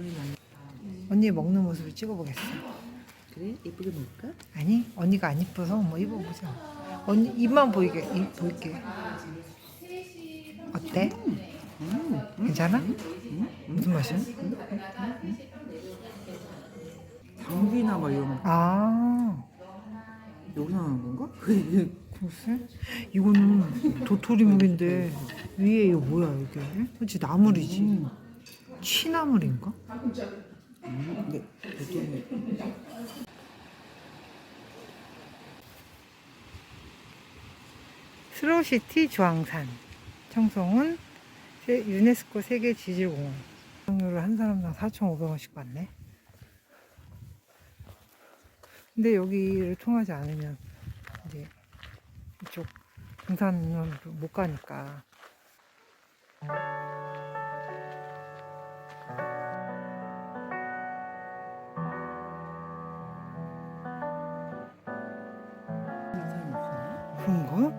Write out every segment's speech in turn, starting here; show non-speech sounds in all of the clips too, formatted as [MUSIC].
타기 전에 난 언니 먹는 모습을 찍어보겠어. 그래? 예쁘게 먹을까? 아니 언니가 안 이뻐서 뭐 입어보자. 언니 입만 보이게 입 보이게. 어때? 음, 괜찮아? 무슨 맛이야? 당귀나 막 이런 거 아 여기서 나는 건가? [LAUGHS] 글쎄 이거는 도토리묵인데 위에 이거 뭐야 이게? 그렇지 나물이지. 음, 취나물인가? 스로시티 주황산. 청송은 세- 유네스코 세계 지질공원. 수강료를 한 사람당 4,500원씩 받네. 근데 여기를 통하지 않으면 이제 이쪽 등산을 못 가니까 그런가?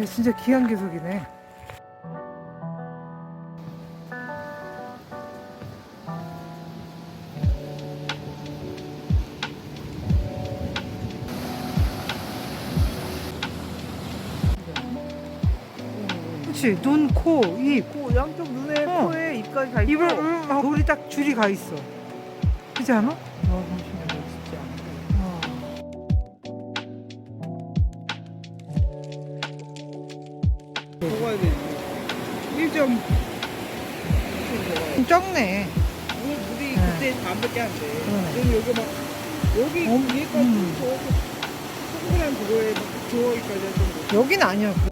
야 진짜 귀한 그치 눈, 코, 입 코 양쪽 눈에 어. 코에 입까지 다 있고 입을 음 하고 돌이 딱 줄이 가 있어 그렇지 않아? 아, 잠시만 좀 적네 물, 물이 네. 그때 반밖에 안 돼. 그러네. 그럼 여기 막, 여기 음, 위에까지 음. 저, 동그란 그거에 막 저기까지 할 정도. 여긴 아니야 우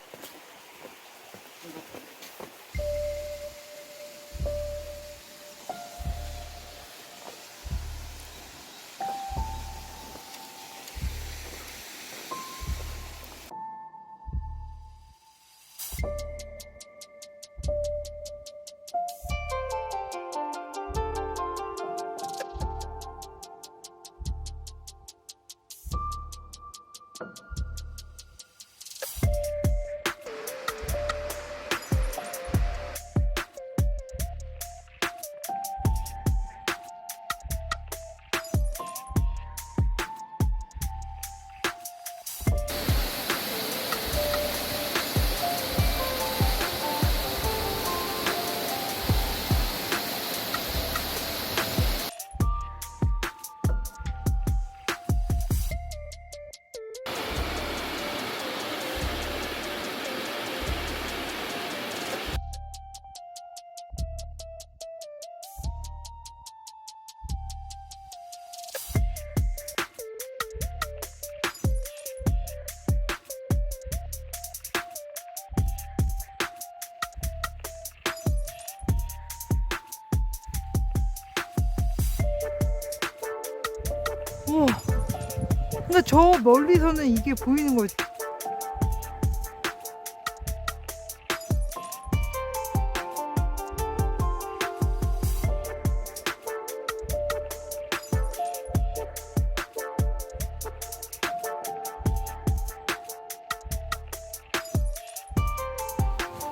근데 저 멀리서는 이게 보이는 거지.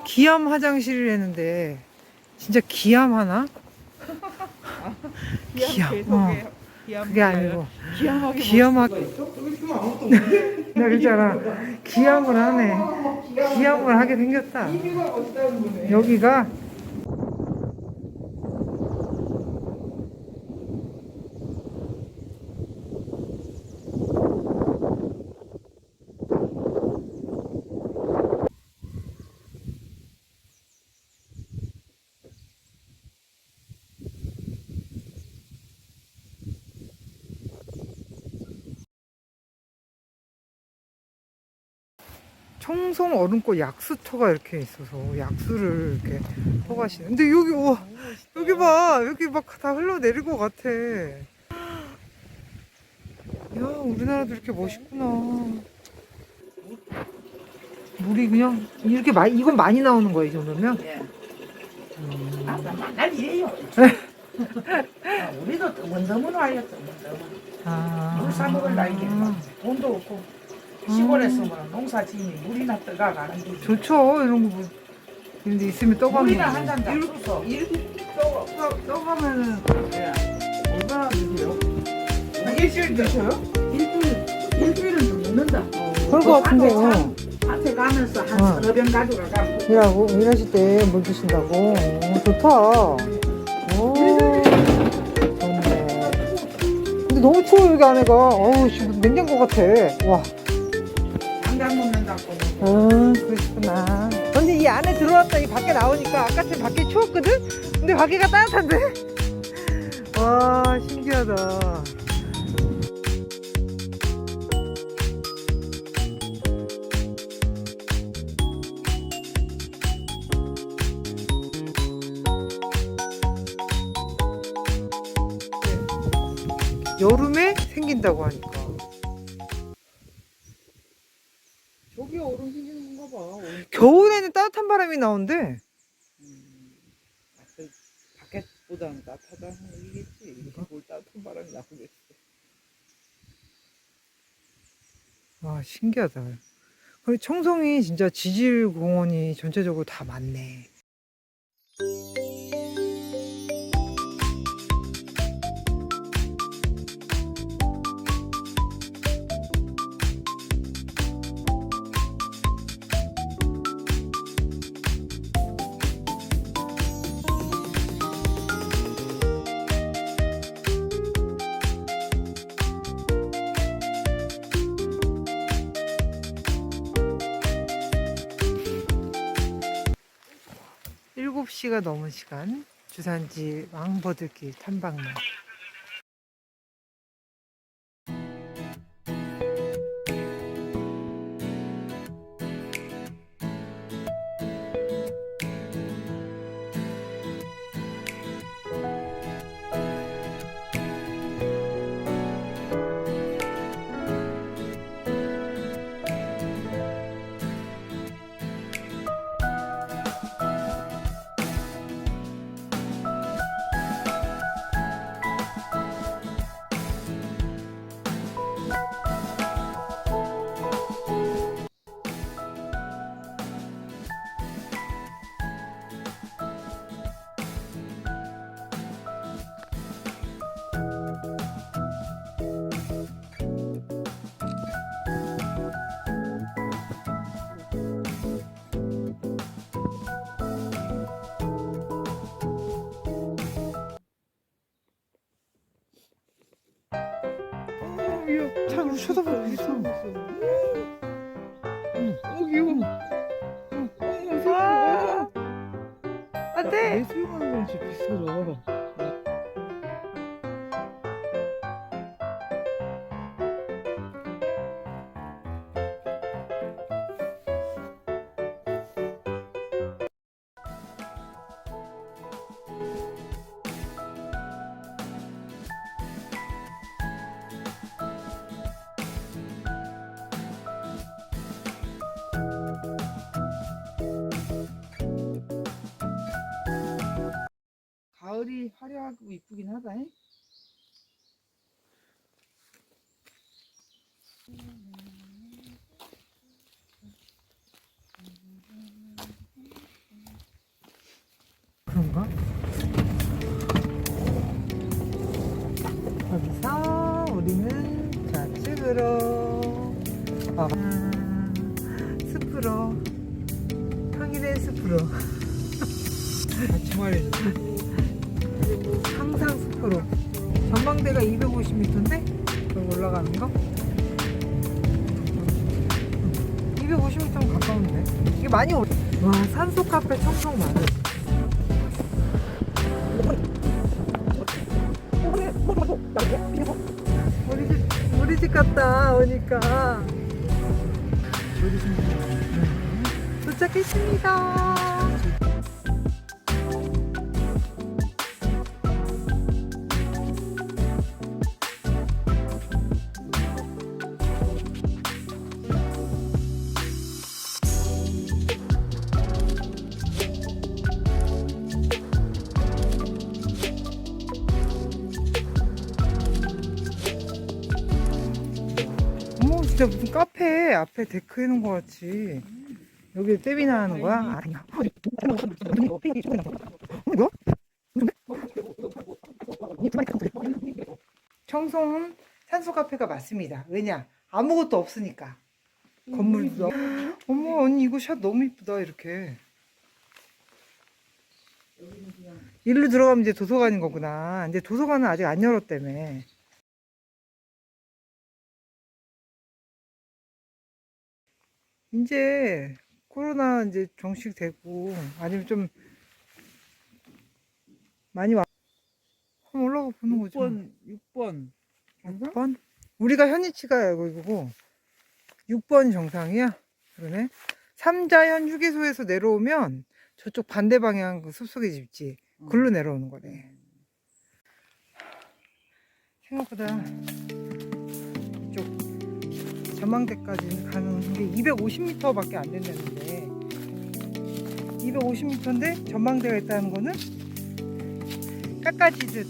기암 화장실이라는데 진짜 기암 하나? [LAUGHS] 기암, 계속해. 기암 그게 아니고 아무것도 없는데? [LAUGHS] 나 그랬잖아. 기암을 하네. 기암을 하게 생겼다. [LAUGHS] 여기가 청송 얼음꽃 약수터가 이렇게 있어서 약수를 이렇게 퍼가시는. 근데 여기 와 여기 봐 여기 막 다 흘러내릴 것 같아. 야 우리나라도 이렇게 멋있구나. 물이 그냥 이렇게 많이 이건 많이 나오는 거야 이 정도면? 예. 아, 맨날 이래요. 아, 우리도 원더문을 알렸어, 원더문. 아. 물 사 먹을 나이게 돈도 없고 시골에서 뭐 농사 지으니 물이나 떠가 가는 게 좋죠 이런 거 뭐. 근데 있으면 떠가는 우리랑 거지. 한잔 이렇게 이렇게 떠, 떠, 떠가면은 얼마나 드세요? 일주일 드셔요? 일주일, 일주일은 좀 먹는다. 그럴 것 같은데 요. 밭에 가면서 한 어. 서너 병 가져가고. 일하고 일하실 때 물 드신다고. 오, 좋다. 오, 좋네. 근데 너무 추워 여기 안에가. 어우, 지금 냉장고 같아. 와. 당장 먹는다고. 음, 그러시구나. 근데 이 안에 들어왔다 이 밖에 나오니까 아까쯤 밖에 추웠거든? 근데 밖에가 따뜻한데? [LAUGHS] 와, 신기하다. 여름에 생긴다고 하니까. 겨울에는 따뜻한 바람이 나온대. 밖에, 밖에보다는 따뜻하다는 얘기겠지. 이렇게 뭘 따뜻한 바람이 나오겠어. 와, 신기하다. 그리고 청송이 진짜 지질 공원이 전체적으로 다 많네. 일곱 시가 넘은 시간 주산지 왕버들길 탐방로 잘 우리 쳐다보고 있어. 어, 귀여워. 아, 안내 돼! 수영하는 거랑 진짜 비슷하죠. 가을이 화려하고 이쁘긴 하다. 잉? 그런가? 여기서 우리는 좌측으로 아, 숲으로 평일엔 숲으로 [LAUGHS] 같이 말해줘. 항상 숲으로. 전망대가 250m인데 여기 올라가는 거? 250m 가까운데. 이게 많이 올... 와 산소 카페 청송 많아. 우리 집 우리 집 갔다 오니까. 도착했습니다. 진짜 무슨 카페 앞에 데크 해놓은 것 같이 여기 세미나 하는 거야? 아니야. 뭐야? 청송 산소 카페가 맞습니다. 왜냐? 아무것도 없으니까. 건물도. 어머, 언니 이거 샷 너무 이쁘다, 이렇게. 일로 들어가면 이제 도서관인 거구나. 이제 도서관은 아직 안 열었다며. 이제 코로나 이제 종식되고 아니면 좀 많이 와. 한번 올라가 보는 거죠. 6번 6번 6번? 우리가 현위치가 이거고 6번 정상이야? 그러네. 삼자현 휴게소에서 내려오면 저쪽 반대 방향 그 숲속의 집지 글로 내려오는 거네. 생각보다 이쪽 전망대까지 가는 게 250m밖에 안 된다는데 250m인데 전망대가 있다는 거는 깎아지듯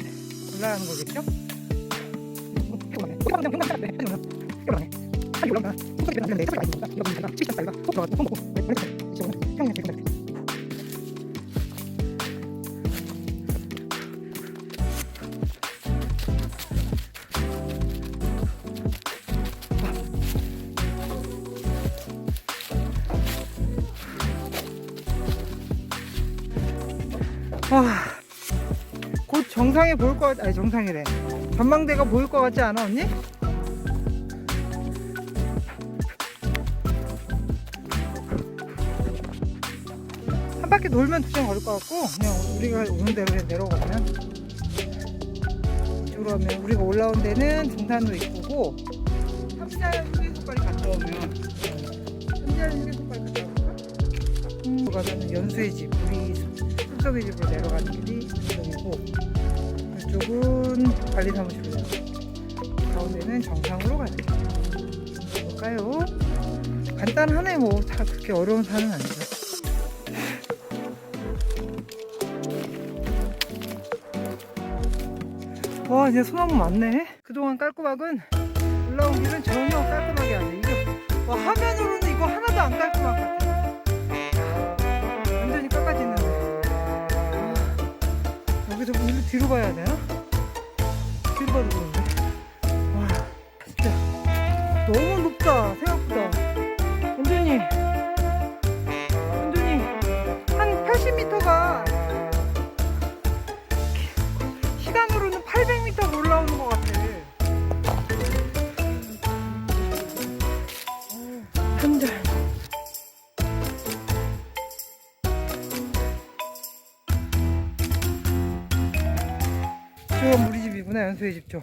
올라가는 거겠죠? 아, 보일 것 같, 아니 정상이래. 전망대가 보일 것 같지 않아 언니? 한 바퀴 돌면 두 시간 걸릴 것 같고 그냥 우리가 오는 대로 내려가면 하면 우리가 올라온 데는 등산로 입구고 삼자연 휴게소까지 갔다 오면 삼자연 휴게소까지 갔다 올까? 음, 가면은 연수의 집 우리 숲속의 집으로 내려가는 길이 관리사무실로 가운데는 정상으로 가야 돼요. 볼까요? 간단하네 뭐. 다 그렇게 어려운 산은 아니죠. 와 이제 소나무 많네. 그동안 깔끔하군. 올라온 길은 전혀 깔끔하게 안 돼. 이거 와, 화면으로는 이거 하나도 안 깔끔한 것 같아. 완전히 깎아지는데. 아, 여기서 일로 뒤로 가야 되나? 그런데 와 진짜. 너무 높다 생각보다. 완전히 완전히 한 80m가 시간으로는 800m 올라오는 것 같아. 한달 저건 우리 집이구나 연수의 집죠